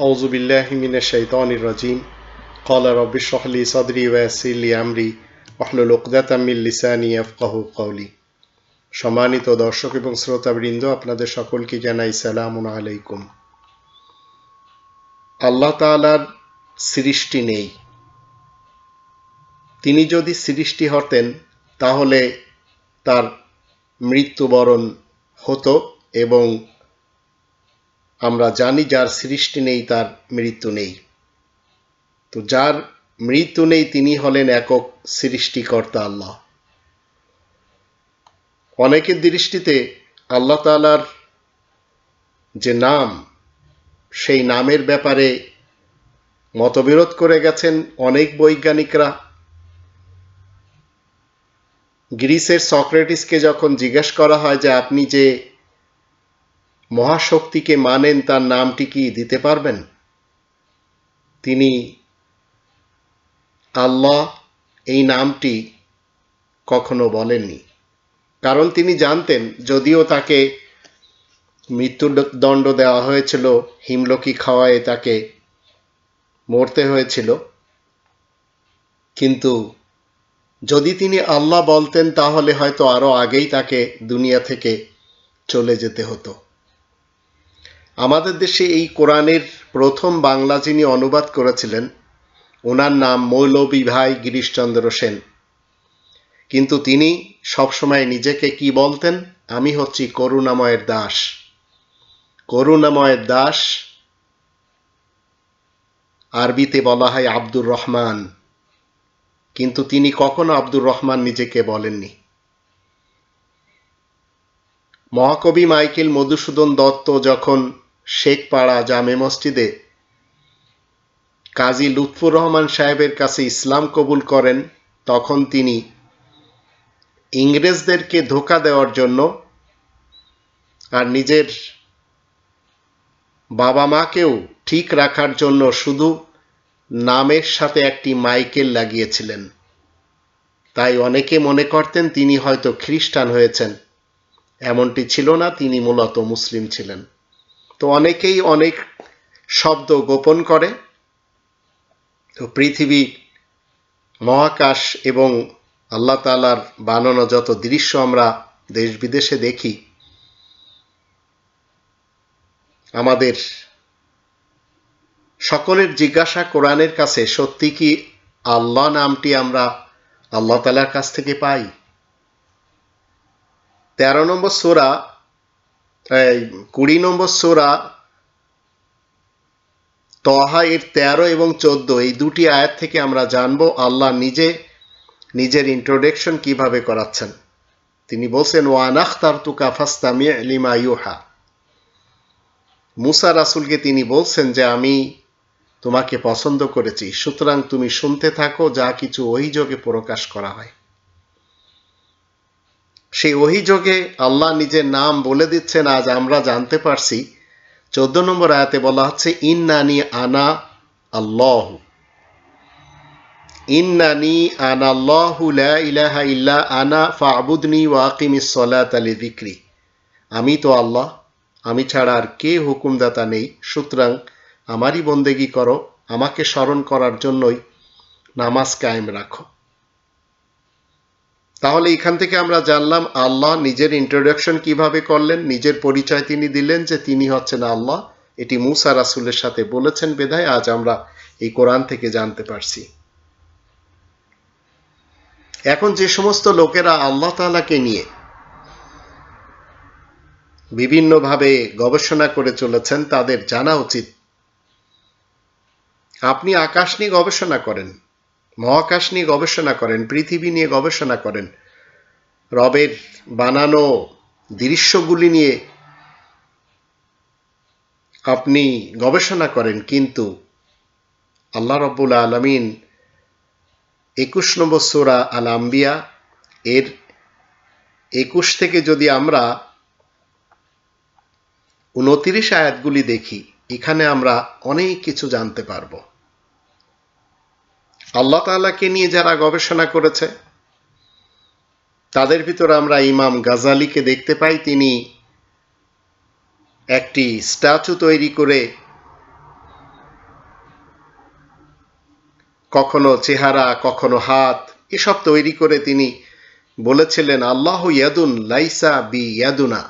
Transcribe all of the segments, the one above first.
أعوذ بالله من الشيطان الرجيم قال رب اشرح لي صدري ويسر لي أمري واحلل عقدة من লিসানি يفقه قولي সম্মানিত দর্শক এবং শ্রোতাবৃন্দ আপনাদের সকলকে জানাই সালাম আলাইকুম আল্লাহ তাআলার সৃষ্টি নেই তিনি যদি সৃষ্টি হতেন তাহলে তার মৃত্যুবরণ হতো এবং আমরা জানি যার সৃষ্টি নেই, তার মৃত্যু নেই। তো যার মৃত্যু নেই, তিনি হলেন একক সৃষ্টিকর্তা আল্লাহ। অনেকের দৃষ্টিতে আল্লাহ তালার যে নাম, সেই নামের ব্যাপারে মতবিরোধ করে গেছেন অনেক বৈজ্ঞানিকরা। গ্রিসের সক্রেটিসকে যখন জিজ্ঞেস করা হয় যে আপনি যে মহাশক্তিকে মানেন তার নামটি কি দিতে পারবেন? তিনি আল্লাহ এই নামটি কখনো বলেননি। কারণ তিনি জানতেন, যদিও তাকে মৃত্যুদণ্ড দেওয়া হয়েছিল, হিমলকি খাওয়ায় তাকে মরতে হয়েছিল। কিন্তু যদি তিনি আল্লাহ বলতেন, তাহলে হয়তো আরও আগেই তাকে দুনিয়া থেকে চলে যেতে হতো। আমাদের দেশে এই কোরআনের প্রথম বাংলা যিনি অনুবাদ করেছিলেন, ওনার নাম মৌলবী ভাই গিরিশচন্দ্র সেন। কিন্তু তিনি সবসময় নিজেকে কি বলতেন? আমি হচ্ছি করুণাময়ের দাস। করুণাময়ের দাস আরবিতে বলা হয় আব্দুর রহমান। কিন্তু তিনি কখনো আব্দুর রহমান নিজেকে বলেননি। মহাকবি মাইকেল মধুসূদন দত্ত যখন শেখপাড়া জামে মসজিদে। কাজী লুৎফুর রহমান সাহেবের কাছে ইসলাম কবুল করেন, তখন তিনি ইংরেজদেরকে ধোকা দেওয়ার জন্য আর নিজের বাবা মাকেও ঠিক রাখার জন্য শুধু নামের সাথে একটি মাইকেল লাগিয়েছিলেন। তাই অনেকে মনে করতেন তিনি হয়তো খ্রিস্টান হয়েছেন। এমনটি ছিল না, তিনি মূলত মুসলিম ছিলেন। তো অনেকেই অনেক শব্দ গোপন করে। তো পৃথিবী, মহাকাশ এবং আল্লাহ তালার বানানো যত দৃশ্য আমরা দেশ বিদেশে দেখি, আমাদের সকলের জিজ্ঞাসা কোরআনের কাছে, সত্যি কি আল্লাহ নামটি আমরা আল্লাহ তালার কাছ থেকে পাই? তেরো নম্বর সোরা কুড়ি নম্বর সোরা তহা এর তেরো এবং চোদ্দ, এই দুটি আয়াত থেকে আমরা জানব আল্লাহ নিজে নিজের ইন্ট্রোডাকশন কীভাবে করাচ্ছেন। তিনি বলছেন ওয়ান আখতার তুকা ফাস্তামি লিমা ইউহা। মুসা রাসুলকে তিনি বলছেন যে, আমি তোমাকে পছন্দ করেছি। সুতরাং তুমি শুনতে থাকো, যা কিছু অভিযোগে প্রকাশ করা হয়। সেই অভিযোগে আল্লাহ নিজের নাম বলে দিচ্ছেন, আজ আমরা জানতে পারছি। চোদ্দ নম্বর আয়াতে বলা হচ্ছে, ইন্নানি আনা আল্লাহ। ইন্নানি আনা আল্লাহু ইলাহা ইল্লা আনা ফাবুদনি ওয়াকিমিস সলাত আলি বিক্রি আমি তো আল্লাহ, আমি ছাড়া আর কে হুকুমদাতা নেই। সুতরাং আমারই বন্দেগি করো, আমাকে স্মরণ করার জন্যই নামাজ কায়েম রাখো। তাহলে এখান থেকে আমরা জানলাম আল্লাহ নিজের ইন্ট্রোডাকশন কীভাবে করলেন, নিজের পরিচয় তিনি দিলেন যে তিনি হচ্ছেন আল্লাহ। এটি মুসা রাসুলের সাথে বলেছেন বেধায় আজ আমরা এই কোরআন থেকে জানতে পারছি। এখন যে সমস্ত লোকেরা আল্লাহ তালাকে নিয়ে বিভিন্নভাবে গবেষণা করে চলেছেন, তাদের জানা উচিত। আপনি আকাশ নিয়ে গবেষণা করেন। মহাকাশ নিয়ে গবেষণা করেন, পৃথিবী নিয়ে গবেষণা করেন। রবের বানানো দৃশ্যগুলি নিয়ে আপনি গবেষণা করেন, কিন্তু আল্লাহ রব্বুল আলমিন একুশ নম্বর সোরা আল আম্বিয়া এর একুশ থেকে যদি আমরা উনতিরিশ আয়াতগুলি দেখি, এখানে আমরা অনেক কিছু জানতে পারব। আল্লাহ তাআলাকে নিয়ে যারা গবেষণা করেছে, তাদের ভিতরে আমরা ইমাম গাজালিকে দেখতে পাই, তিনি একটি স্ট্যাচু তৈরি করে কখনো চেহারা, কখনো হাত, এসব তৈরি করে তিনি বলেছিলেন, আল্লাহ ইয়াদুন লাইসা বি ইয়াদুনা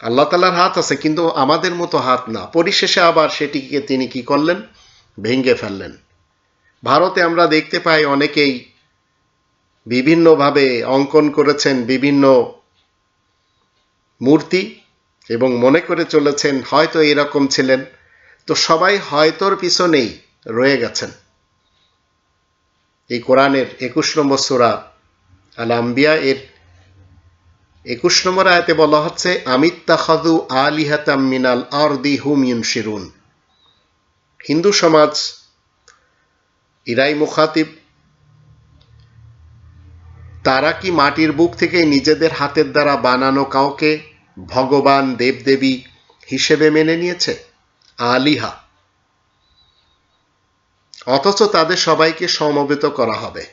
আল্লাহ তালার হাত আছে, কিন্তু আমাদের মতো হাত না। পরিশেষে আবার সেটিকে তিনি কি করলেন? ভেঙ্গে ফেললেন। ভারতে আমরা দেখতে পাই অনেকেই বিভিন্নভাবে অঙ্কন করেছেন বিভিন্ন মূর্তি এবং মনে করে চলেছেন হয়তো এরকম ছিলেন। তো সবাই হয়তোর পিছনেই রয়ে গেছেন। এই কোরআনের একুশ নম্বর সুরা আল আম্বিয়া এর একুশ নম্বর আয়তে বলা হচ্ছে আমিত্তাখাদু আলিহাতাম মিনাল আর দি হুম ইউনশিরুন। হিন্দু সমাজ ইরাই মুখাতিব, তারা কি মাটির বুক থেকে নিজেদের হাতের দ্বারা বানানো কাউকে ভগবান দেবদেবী হিসেবে মেনে নিয়েছে? আলিহা। অথচ তাদের সবাইকে সমবেত করা হবে।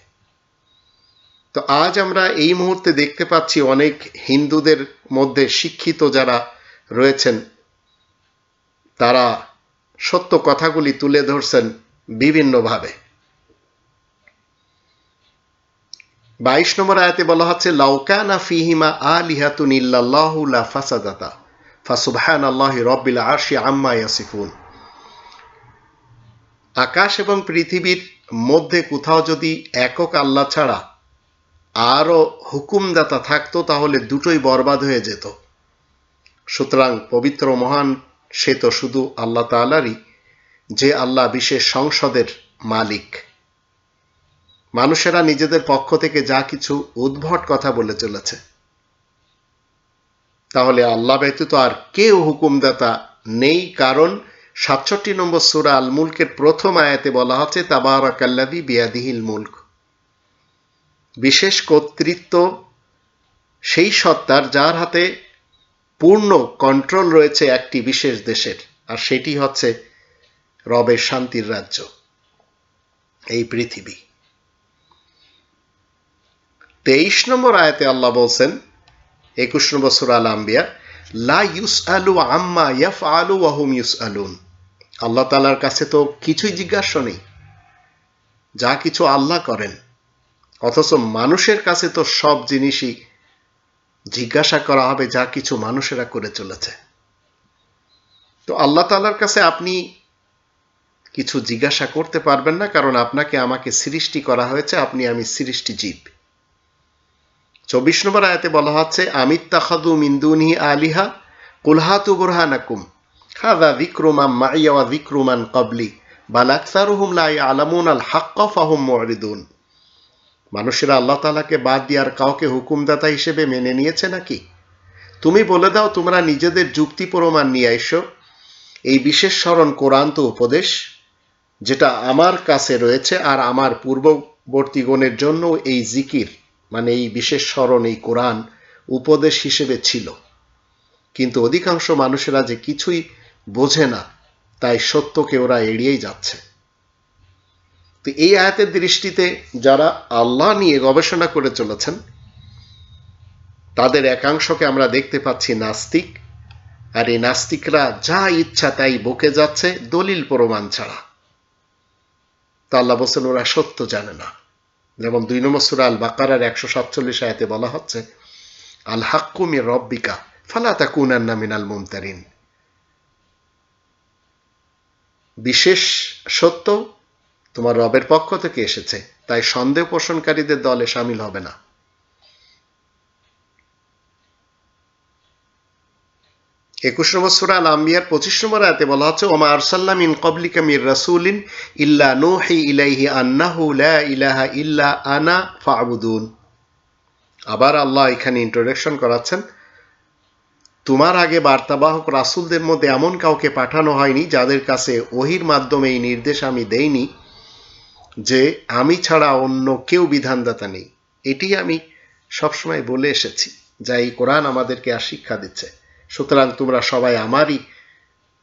তো আজ আমরা এই মুহূর্তে দেখতে পাচ্ছি অনেক হিন্দুদের মধ্যে শিক্ষিত যারা রয়েছেন, তারা সত্য কথাগুলি তুলে ধরছেন বিভিন্নভাবে। বাইশ নম্বর আয়াতে বলা হচ্ছে লাউকানা ফিহিমা আলিহাতুন ইল্লাল্লাহু লা ফাসাদাতা। ফাসুবহান আল্লাহ রব্বিল আরশি আম্মা ইয়াসিফুন। আকাশ এবং পৃথিবীর মধ্যে কোথাও যদি একক আল্লাহ ছাড়া আরও হুকুমদাতা থাকতো, তাহলে দুটোই বরবাদ হয়ে যেত। সুতরাং পবিত্র মহান সে তো শুধু আল্লাহ তালারই যে আল্লাহ বিশেষ সংসদের মালিক। মানুষেরা নিজেদের পক্ষ থেকে যা কিছু উদ্ভট কথা বলে চলেছে। তাহলে আল্লাহ ব্যতীত আর কেউ হুকুমদাতা নেই, কারণ সাতষট্টি নম্বর সুরা আল মুলকের প্রথম আয়াতে বলা হচ্ছে তাবারাকাল্লাদি বিয়াদিহিল মুলক। বিশেষ কর্তৃত্ব সেই সত্তার যার হাতে পূর্ণ কন্ট্রোল রয়েছে একটি বিশেষ দেশের, আর সেটি হচ্ছে রবের শান্তির রাজ্য, এই পৃথিবী। তেইশ নম্বর আয়াতে আল্লাহ বলছেন, একুশ নম্বর সুরা আল আম্বিয়া লা ইউস আলু আম্মা ইয়াফ আলু ওয়াহুম ইউস আলুন আল্লাহ তালার কাছে তো কিছুই জিজ্ঞাসা নেই। যা কিছু আল্লাহ করেন। অথচ মানুষের কাছে তো সব জিনিসই জিজ্ঞাসা করা হবে যা কিছু মানুষেরা করে চলেছে। তো আল্লাহ তালার কাছে আপনি কিছু জিজ্ঞাসা করতে পারবেন না, কারণ আপনাকে আমাকে সৃষ্টি করা হয়েছে, আপনি আমি সৃষ্টি জীব চব্বিশ নম্বর আয়াতে বলা হচ্ছে আমিত তাহাদু মিন্দুনি আলিহা কুলহাতু বুরহানাকুম। হাদা বিক্রুমাম মাইয়া বিক্রুমান কবলি বাল আকসারুহুম লা আলামুন আল হাক্কা ফাহুম মুরিদুন মানুষেরা আল্লাহ তালাকে বাদ দিয়ে আর কাউকে হুকুমদাতা হিসেবে মেনে নিয়েছে নাকি? তুমি বলে দাও, তোমরা নিজেদের যুক্তি প্রমাণ নিয়ে এসো। এই বিশেষ স্মরণ কোরআন তো উপদেশ, যেটা আমার কাছে রয়েছে আর আমার পূর্ববর্তীগণের জন্য এই জিকির। মানে এই বিশেষ স্মরণ, এই কোরআন উপদেশ হিসেবে ছিল। কিন্তু অধিকাংশ মানুষেরা যে কিছুই বোঝে না, তাই সত্যকে ওরা এড়িয়েই যাচ্ছে। তো এই আয়াতের দৃষ্টিতে যারা আল্লাহ নিয়ে গবেষণা করে চলেছেন, তাদের একাংশকে আমরা দেখতে পাচ্ছি নাস্তিক, আর এই নাস্তিকরা যা ইচ্ছা তাই বকে যাচ্ছে, দলিল প্রমাণ ছাড়া। তা আল্লাহ বলছেন, ওরা সত্য জানে না। যেমন দুই নম্বর সুরা আল বাকারার একশো সাতচল্লিশ আয়াতে বলা হচ্ছে আল হাক্কুমি রব্বিকা, ফালা তাকুনান্না মিনাল মুমতারিন। বিশেষ সত্য তোমার রবের পক্ষ থেকে এসেছে, তাই সন্দেহ পোষণকারীদের দলে সামিল হবে না। একুশ নম্বর সুরা আল আম্বিয়ার পঁচিশ নম্বর আয়াতে বলা হচ্ছে, ওমা আরসাল্লাম ইন কবলিকা মির রাসুলিন ইল্লা নুহি ইলাইহি আন্নাহু লা ইলাহা ইল্লা আনা ফাবুদুন। আবার আল্লাহ এখানে ইন্ট্রোডাকশন করাচ্ছেন, তোমার আগে বার্তাবাহক রাসুলদের মধ্যে এমন কাউকে পাঠানো হয়নি যাদের কাছে ওহির মাধ্যমে এই নির্দেশ আমি দেইনি যে আমি ছাড়া অন্য কেউ বিধানদাতা নেই। এটি আমি সবসময় বলে এসেছি, যা এই কোরআন আমাদেরকে আর শিক্ষা দিচ্ছে। সুতরাং তোমরা সবাই আমারই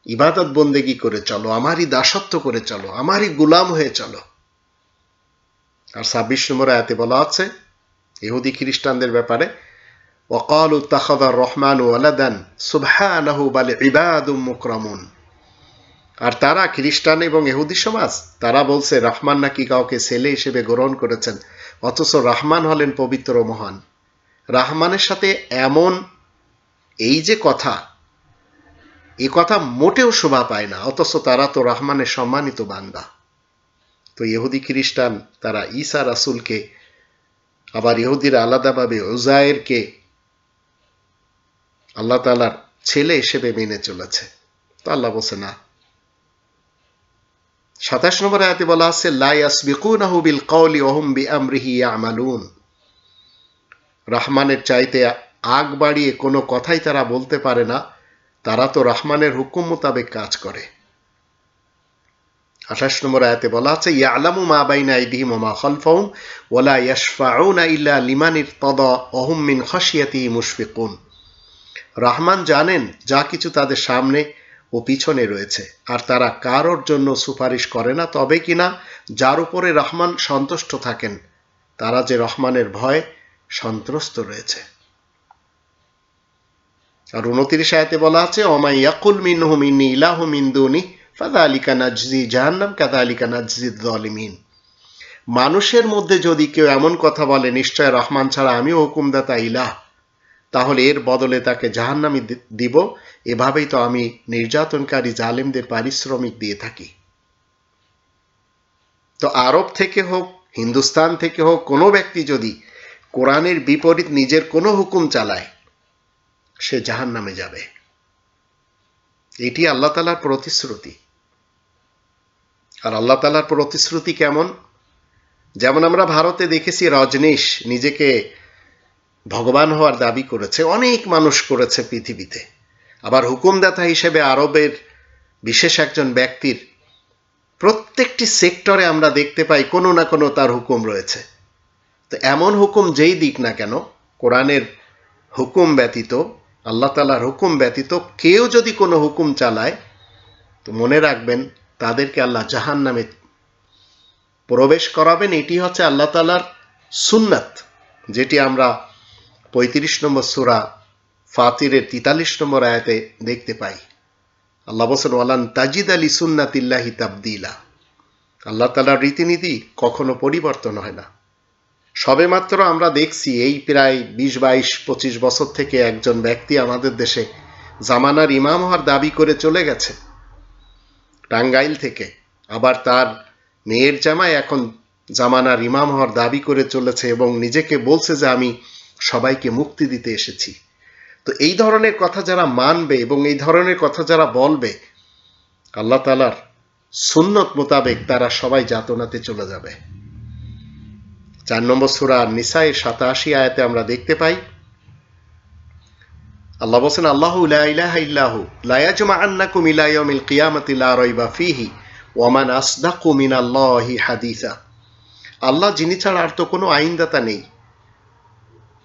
ইবাদত বন্দেগি করে চলো আমারই দাসত্ব করে চলো আমারই গুলাম হয়ে চলো আর ছাব্বিশ নম্বর আয়াতে বলা আছে ইহুদি খ্রিস্টানদের ব্যাপারে وقالوا اتخذ الرحمن ولدا سبحانه بل عباد مكرمون আর তারা খ্রিস্টান এবং এহুদি সমাজ তারা বলছে রহমান নাকি কাউকে ছেলে হিসেবে গ্রহণ করেছেন অথচ রহমান হলেন পবিত্র ও মহান রাহমানের সাথে এমন এই যে কথা এ কথা মোটেও শোভা পায় না, অথচ তারা তো রহমানের সম্মানিত বান্দা। তো ইহুদি খ্রিস্টান, তারা ঈসা রাসুলকে, আবার ইহুদিরা আলাদাভাবে ওজায়েরকে আল্লাহ তালার ছেলে হিসেবে মেনে চলেছে। তো আল্লাহ বলছে, না। সাতাশ নম্বর আয়াতে বলা আছে লাইয়াসবিকুনাহু বিল কওলি ওহুম বিআমরিহি ইয়ামালুন। রহমানের চাইতে আগ বাড়িয়ে কোনো কথাই তারা বলতে পারে না, তারা তো রহমানের হুকুম মোতাবেক কাজ করে। আঠাশ নম্বর আয়াতে বলা আছে, ইয়ালামু মা বাইনা আইদিহিম ওয়া মা খালফাহুম ওয়ালা ইয়াশফাউনা ইল্লা লিমান ইরতাদা ওহুম মিন খাশিয়াতিহি মুশফিকুন। রহমান জানেন যা কিছু তাদের সামনে ও পিছনে রয়েছে, আর তারা কারোর জন্য সুপারিশ করে না, তবে কিনা যার উপরে রহমান সন্তুষ্ট থাকেন, তারা যে রহমানের ভয় সন্ত্রস্ত রয়েছে। আর উনত্রিশ আয়াতে বলা আছে অমাই ইয়াকুল মিনহু মিন্নি ইলাহু মিন দুনি ফাদা আলিকা নাজজি জাহান্নাম কাদা আলিকা নাজজি দলিমিন মানুষের মধ্যে যদি কেউ এমন কথা বলে, নিশ্চয় রহমান ছাড়া আমিও হুকুমদাতা ইলাহ, তাহলে এর বদলে তাকে জাহান্নামি দিব। এভাবেই তো আমি নির্যাতনকারী জালেমদের পারিশ্রমিক দিয়ে থাকি। তো আরব থেকে হোক, হিন্দুস্তান থেকে হোক, কোনো ব্যক্তি যদি কোরআনের বিপরীত নিজের কোনো হুকুম চালায় সে জাহান নামে যাবে। এটি আল্লাহ তালার প্রতিশ্রুতি। আর আল্লাহ তালার প্রতিশ্রুতি কেমন? যেমন আমরা ভারতে দেখেছি, রজনীশ নিজেকে ভগবান হওয়ার দাবি করেছে, অনেক মানুষ করেছে পৃথিবীতে। আবার হুকুমদাতা হিসেবে আরবের বিশেষ একজন ব্যক্তির প্রত্যেকটি সেক্টরে আমরা দেখতে পাই, কোনো না কোনো তার হুকুম রয়েছে। তো এমন হুকুম যেই দিক না কেন, কোরআনের হুকুম ব্যতীত আল্লাহ তালার হুকুম ব্যতীত কেউ যদি কোনো হুকুম চালায়, তো মনে রাখবেন তাদেরকে আল্লাহ জাহান নামে প্রবেশ করাবেন। এটি হচ্ছে আল্লাহ তালার সুন্নাত, যেটি আমরা পঁয়ত্রিশ নম্বর সুরা ফাতিরের তিতাল্লিশ নম্বর আয়াতে দেখতে পাই। আল্লাহ বসেন ওয়ালান তাজিদ আলী সুন্নাতিল্লাহি তাবদিলা। আল্লাহ তালার রীতিনীতি কখনো পরিবর্তন হয় না। সবেমাত্র আমরা দেখছি এই প্রায় বিশ, বাইশ, পঁচিশ বছর থেকে একজন ব্যক্তি আমাদের দেশে জামানার ইমাম হওয়ার দাবি করে চলে গেছে। টাঙ্গাইল থেকে। আবার তার মেয়ের জামাই এখন জামানার ইমাম হওয়ার দাবি করে চলেছে এবং নিজেকে বলছে যে আমি সবাইকে মুক্তি দিতে এসেছি। তো এই ধরনের কথা যারা মানবে এবং এই ধরনের কথা যারা বলবে, আল্লাহ তালার সুন্নত মোতাবেক তারা সবাই যাতনাতে চলে যাবে। চার নম্বর সুরা নিসাইয়ের সাতাশি আয়াতে আমরা দেখতে পাই, আল্লাহ বলছেন, আল্লাহ ইল্লাহু লায়াজমা আন্নাকুম ইলা ইয়াউমিল কিয়ামাতি, লা ফিহি ওয়ামান আসদাকু মিনাল্লাহি হাদিসা। আল্লাহ, যিনি ছাড়া আর তো কোনো আইনদাতা নেই।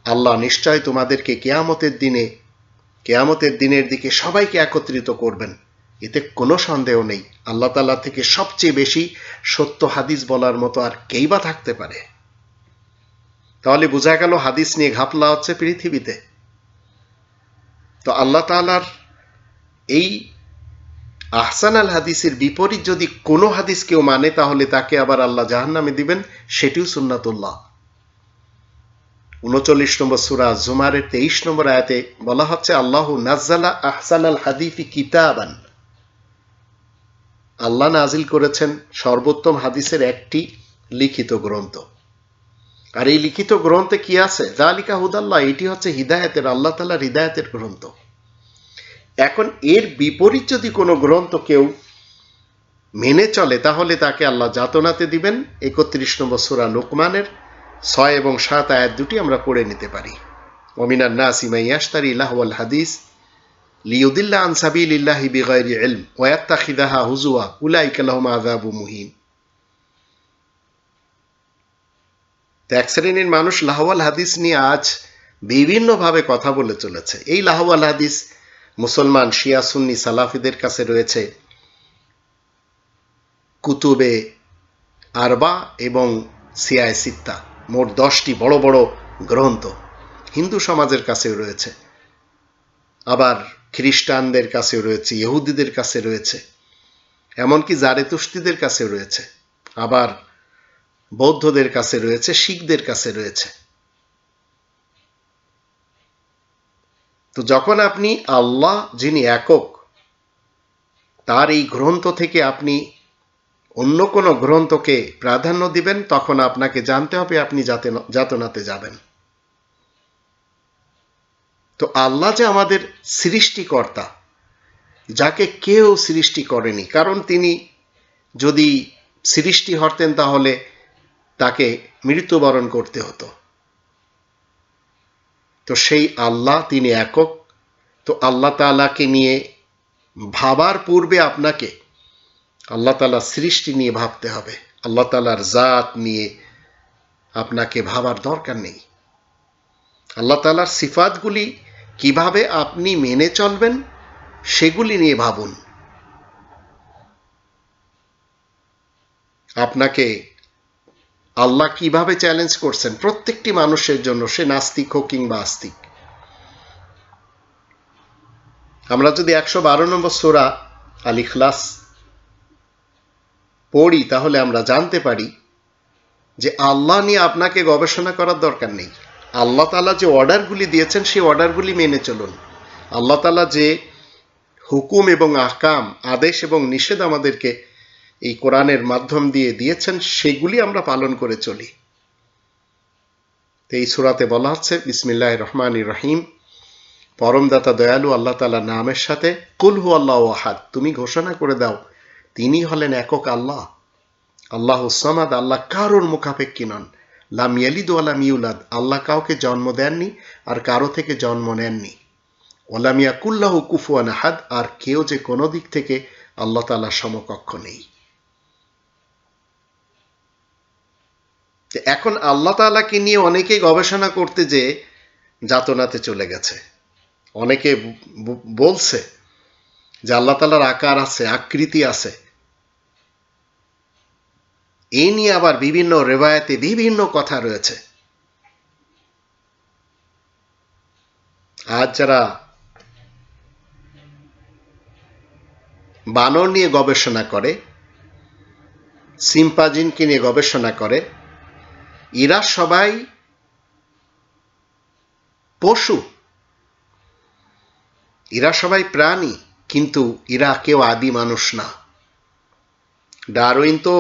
আল্লাহ নিশ্চয় তোমাদেরকে কেয়ামতের দিনে, কেয়ামতের দিনের দিকে সবাইকে একত্রিত করবেন। এতে কোনো সন্দেহ নেই। আল্লাহ তাল্লাহ থেকে সবচেয়ে বেশি সত্য হাদিস বলার মতো আর কেই বা থাকতে পারে? তাহলে বোঝা গেল হাদিস নিয়ে ঘাপলা হচ্ছে পৃথিবীতে। তো আল্লাহ তালার এই আহসান আল হাদিসের বিপরীত যদি কোনো হাদিস কেউ মানে তাহলে তাকে আবার আল্লাহ জাহান্নামে দিবেন, সেটিও সুন্নাতুল্লাহ। উনচল্লিশ নম্বর সুরা জুমারের তেইশ নম্বর আয়াতে বলা হচ্ছে, আল্লাহ নাজ্জালা আহসান আল হাদিফি কিতাবান। আল্লাহ নাজিল করেছেন সর্বোত্তম হাদিসের একটি লিখিত গ্রন্থ। আর এই লিখিত গ্রন্থে কি আছে? জালিকা হুদাল্লাহ, এটি হচ্ছে হৃদায়তের, আল্লাহ তালার হৃদায়তের গ্রন্থ। এখন এর বিপরীত যদি কোনো গ্রন্থ কেউ মেনে চলে, তাহলে তাকে আল্লাহ যাতনাতে দিবেন। একত্রিশ নম্বর সুরা লোকমানের ছয় এবং সাত আয়াত দুটি আমরা পড়ে নিতে পারি। ওমিনার নাস ইমাইয়াস্তারি ইলাহওয়াল হাদিস লিউদিল্লা আনসাবিল ইল্লাহি বিগাইরি ইলম ওয়াত্তাখিদাহা হুজুয়া, উলাইকা লাহুম আযাবু মুহিন এক শ্রেণির মানুষ লাহওয়াল হাদিস নিয়ে আজ বিভিন্নভাবে কথা বলে চলেছে। এই লাহওয়াল হাদিস মুসলমান শিয়া, সুন্নি, সালাফিদের কাছে রয়েছে। কুতুবে আরবা এবং সিয়ায় সিত্তা মোট দশটি বড় বড় গ্রন্থ হিন্দু সমাজের কাছেও রয়েছে। আবার খ্রিস্টানদের কাছেও রয়েছে, ইহুদিদের কাছে রয়েছে, এমনকি জারেতুস্তিদের কাছে রয়েছে। আবার বৌদ্ধদের কাছে রয়েছে, শিখদের কাছে রয়েছে। তো যখন আপনি আল্লাহ, যিনি একক, তার এই গ্রন্থ থেকে আপনি অন্য কোনো গ্রন্থকে প্রাধান্য দিবেন, তখন আপনাকে জানতে হবে আপনি যাতে যাতনাতে যাবেন। তো আল্লাহ যে আমাদের সৃষ্টিকর্তা, যাকে কেউ সৃষ্টি করেনি, কারণ তিনি যদি সৃষ্টি হতেন তাহলে তাকে মৃত্যুবরণ করতে হতো। তো সেই আল্লাহ, তিনি একক। তো আল্লাহ তালাকে নিয়ে ভাবার পূর্বে আপনাকে আল্লাহ তালার সৃষ্টি নিয়ে ভাবতে হবে। আল্লাহ তালার জাত নিয়ে আপনাকে ভাবার দরকার নেই। আল্লাহ তালার সিফাতগুলি কীভাবে আপনি মেনে চলবেন, সেগুলি নিয়ে ভাবুন। আপনাকে আল্লাহ কীভাবে চ্যালেঞ্জ করছেন প্রত্যেকটি মানুষের জন্য, সে নাস্তিক হোক কিংবা আস্তিক। আমরা যদি একশো বারো নম্বর সোরা আল ইখলাস পড়ি, তাহলে আমরা জানতে পারি যে আল্লাহ নিয়ে আপনাকে গবেষণা করার দরকার নেই। আল্লাহ তালা যে অর্ডারগুলি দিয়েছেন, সেই অর্ডারগুলি মেনে চলুন। আল্লাহ তালা যে হুকুম এবং আকাম আদেশ এবং নিষেধ আমাদেরকে এই কোরআনের মাধ্যম দিয়ে দিয়েছেন, সেগুলি আমরা পালন করে চলি। এই সুরাতে বলা হচ্ছে বিসমিল্লাহ রহমান রহিম। পরমদাতা দয়ালু আল্লাহ তালা নামের সাথে কুলহু আল্লাহ আহাদ তুমি ঘোষণা করে দাও, তিনি হলেন একক আল্লাহ। আল্লাহ সামাদ, আল্লাহ কারোর মুখাপেক্ষী নন। লাম ইয়ালিদ ওয়ালাম ইউলাদ, আল্লাহ কাউকে জন্ম দেননি আর কারও থেকে জন্ম নেননি। ওলামিয়া কুল্লাহ কুফুয়ান আহাদ আর কেউ যে কোনো দিক থেকে আল্লাহ তালার সমকক্ষ নেই। এখন আল্লাহ তালাকে নিয়ে অনেকে গবেষণা করতে যে যাতনাতে চলে গেছে। অনেকে বলছে যে আল্লাহ তালার আকার আছে, আকৃতি আছে। এই নিয়ে আবার বিভিন্ন রেবায়তে বিভিন্ন কথা রয়েছে। আজ যারা বানর নিয়ে গবেষণা করে, সিম্পাজিনকে নিয়ে গবেষণা করে এরা সবাই পশু। এরা সবাই প্রাণী, কিন্তু এরা কেউ আদি মানুষ না। ডারউইন তো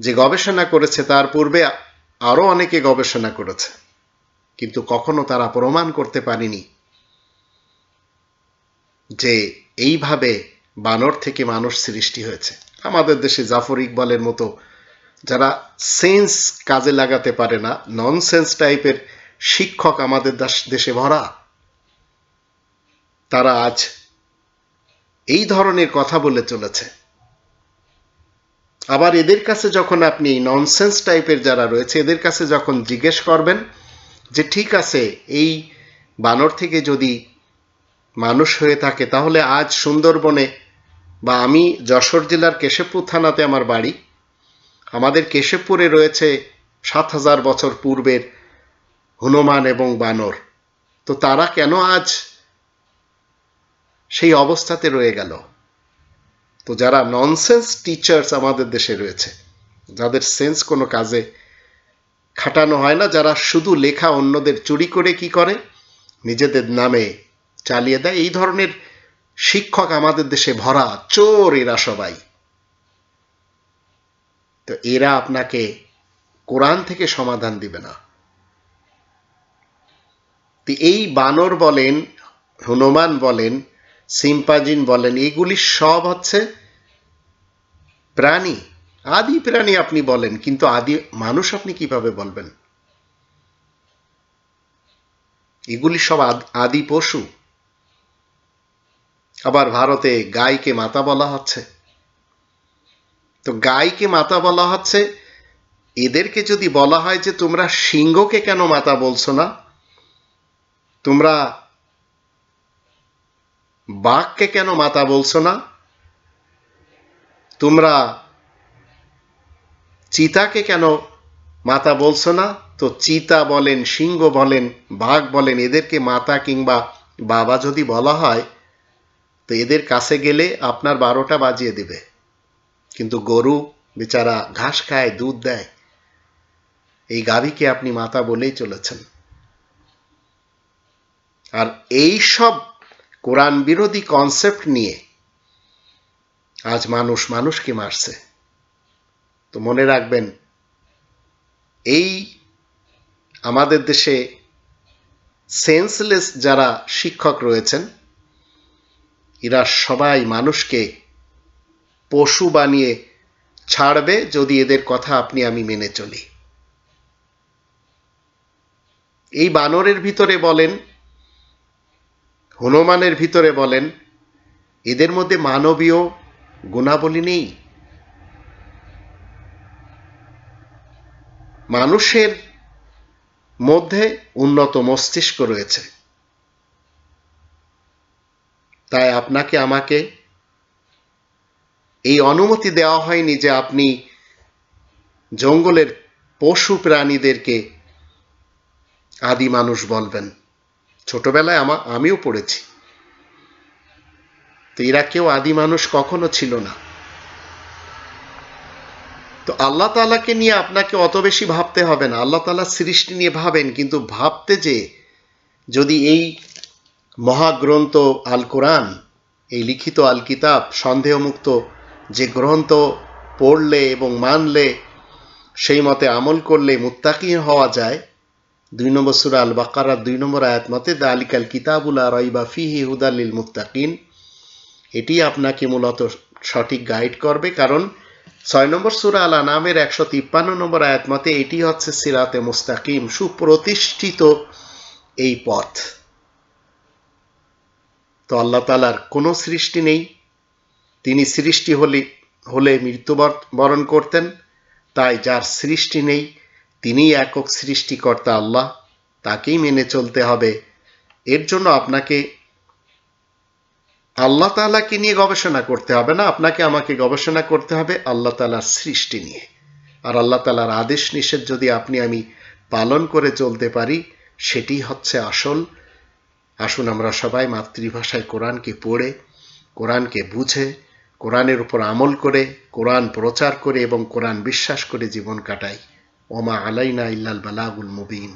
যে গবেষণা করেছে, তার পূর্বে আরও অনেকে গবেষণা করেছে, কিন্তু কখনো তারা প্রমাণ করতে পারেনি যে এইভাবে বানর থেকে মানুষ সৃষ্টি হয়েছে। আমাদের দেশে জাফর ইকবালের মতো যারা সেন্স কাজে লাগাতে পারে না ননসেন্স টাইপের শিক্ষক আমাদের দেশে ভরা, তারা আজ এই ধরনের কথা বলে চলেছে। আবার এদের কাছে যখন আপনি ননসেন্স টাইপের যারা রয়েছে, এদের কাছে যখন জিজ্ঞেস করবেন যে, ঠিক আছে, এই বানর থেকে যদি মানুষ হয়ে থাকে, তাহলে আজ সুন্দরবনে বা আমি যশোর জেলার কেশবপুর থানাতে আমার বাড়ি আমাদের কেশবপুরে রয়েছে সাত হাজার বছর পূর্বের হনুমান এবং বানর। তো তারা কেন আজ সেই অবস্থাতে রয়ে গেল? তো যারা ননসেন্স টিচার্স আমাদের দেশে রয়েছে, যাদের সেন্স কোনো কাজে খাটানো হয় না, যারা শুধু লেখা অন্যদের চুরি করে কি করে, নিজেদের নামে চালিয়ে দেয়, এই ধরনের শিক্ষক আমাদের দেশে ভরা, চোর এরা সবাই। তো এরা আপনাকে কোরআন থেকে সমাধান দিবে না। তো এই বানর বলেন, হনুমান বলেন সিম্পাজিন বলেন, এগুলি সব হচ্ছে প্রাণী। আদি প্রাণী আপনি বলেন, কিন্তু আদি মানুষ আপনি কীভাবে বলবেন? এগুলি সব আদি পশু। আবার ভারতে গাইকে মাতা বলা হচ্ছে। তো গাইকে মাতা বলা হচ্ছে। এদেরকে যদি বলা হয় যে তোমরা সিংহকে কেন মাতা বলছো না? তোমরা বাঘকে কেন মাতা বলছো না? তোমরা চিতাকে কেন মাতা বলছো না? তো চিতা বলেন, সিংহ বলেন, বাঘ বলেন, এদেরকে মাতা কিংবা বাবা যদি বলা হয়, তো এদের কাছে গেলে আপনার বারোটা বাজিয়ে দিবে। কিন্তু গরু বেচারা ঘাস খায়, দুধ দেয়। এই গাভীকে আপনি মাতা বলেই চলেছেন। আর এই সব কোরআন বিরোধী কনসেপ্ট নিয়ে আজ মানুষ মানুষকে মারছে। তো মনে রাখবেন, এই আমাদের দেশে সেন্সলেস যারা শিক্ষক রয়েছেন, এরা সবাই মানুষকে পশু বানিয়ে ছাড়বে যদি এদের কথা আপনি আমি মেনে চলি। এই বানরের ভিতরে বলেন, হনুমানের ভিতরে বলেন, এদের মধ্যে মানবীয় গুণাবলী নেই। মানুষের মধ্যে উন্নত মস্তিষ্ক রয়েছে। তাই আপনাকে আমাকে এই অনুমতি দেওয়া হয়নি যে আপনি জঙ্গলের পশু প্রাণীদেরকে আদি মানুষ বলবেন। ছোটবেলায় আমা, আমিও পড়েছি। তো এরা কেউ আদি মানুষ কখনো ছিল না। তো আল্লাহ তালাকে নিয়ে আপনাকে অত বেশি ভাবতে হবে না। আল্লাহ তালা সৃষ্টি নিয়ে ভাবেন, কিন্তু ভাবতে যে যদি এই মহাগ্রন্থ আল কোরআন এই লিখিত আল কিতাব সন্দেহমুক্ত যে গ্রন্থ পড়লে এবং মানলে, সেই মতে আমল করলে মুত্তাকি হওয়া যায়। দুই নম্বর সুরা আল বাকারার দুই নম্বর আয়াত মতে, দালিকাল কিতাবুল রাইবা ফিহি হুদালিল মুত্তাকিন। এটি আপনাকে মূলত সঠিক গাইড করবে, কারণ ছয় নম্বর সুরা আল আনামের একশো তিপ্পান্ন নম্বর আয়াত মতে, এটি হচ্ছে সিরাতে মুস্তাকিম, সুপ্রতিষ্ঠিত এই পথ। তো আল্লাহ তালার কোনো সৃষ্টি নেই তিনি সৃষ্টি হলে হলে মৃত্যুবরণ করতেন, তাই যার সৃষ্টি নেই তিনি একক সৃষ্টিকর্তা আল্লাহ, তাকেই মেনে চলতে হবে। এর জন্য আপনাকে আল্লাহ তালাকে নিয়ে গবেষণা করতে হবে না, আপনাকে আমাকে গবেষণা করতে হবে আল্লাহ তালার সৃষ্টি নিয়ে। আর আল্লাহ তালার আদেশ নিষেধ যদি আপনি আমি পালন করে চলতে পারি, সেটি হচ্ছে আসল। আসুন আমরা সবাই মাতৃভাষায় কোরআনকে পড়ে, কোরআনকে বুঝে কোরআনের উপর আমল করে, কোরআন প্রচার করে এবং কোরআন বিশ্বাস করে জীবন কাটাই ওমা আলাইনা ইল্লাল বালাগুল মুবিন।